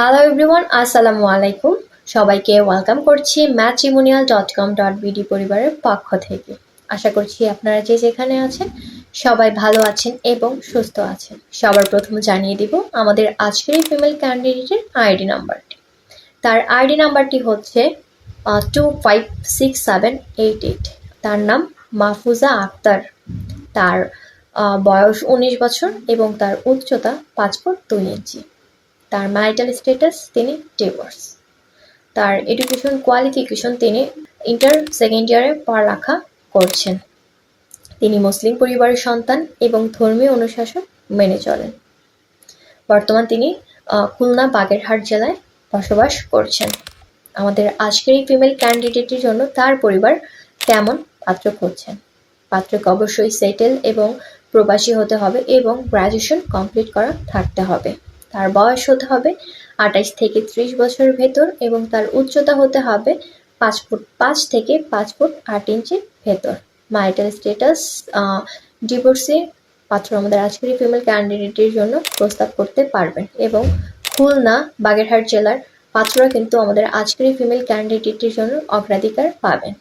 Hello everyone আসসালামু আলাইকুম সবাইকে ওয়েলকাম করছি matrimonial dot com dot BD পরিবারের পক্ষ থেকে। আশা করছি আপনারা যে যেখানে আছেন, সবাই ভালো আছেন এবং সুস্থ আছেন। সবার প্রথম জানিয়ে দিব আমাদের আজকের ফিমেল ক্যান্ডিডেটের আইডি নাম্বারটি। তার আইডি নাম্বারটি হচ্ছে two five six seven eight eight তার নাম মাহফুজা আক্তার। তার বয়স উনিশ বছর এবং তার উচ্চতা পাঁচ ফুট দুই ইঞ্চি। তার ম্যারিটাল স্ট্যাটাস তিনি ডিভোর্স তার এডুকেশন কোয়ালিফিকেশন তিনি ইন্টার সেকেন্ড ইয়ারে পড়ালেখা করছেন। তিনি মুসলিম পরিবারের সন্তান এবং ধর্মীয় অনুশাসন মেনে চলেন। বর্তমান তিনি খুলনা বাগেরহাট জেলায় বসবাস করছেন। আমাদের আজকের এই ফিমেল ক্যান্ডিডেটের জন্য তার পরিবার কেমন পাত্র খুঁজছেন। পাত্রকে অবশ্যই সেটেল এবং প্রবাসী হতে হবে এবং গ্র্যাজুয়েশন কমপ্লিট করা থাকতে হবে। তার বয়স হতে হবে আঠাইশ থেকে ত্রিশ বছরের ভেতর এবং তার উচ্চতা হতে হবে পাঁচ ফুট পাঁচ থেকে পাঁচ ফুট আট ইঞ্চির ভেতর। মাইটাল স্টেটাস ডিভোর্সে পাত্র আমাদের আজকের ফিমেল ক্যান্ডিডেটের জন্য প্রস্তাব করতে পারবেন এবং খুলনা, বাগেরহাট জেলার পাত্ররা কিন্তু আমাদের আজকের ফিমেল ক্যান্ডিডেটের জন্য অগ্রাধিকার পাবেন।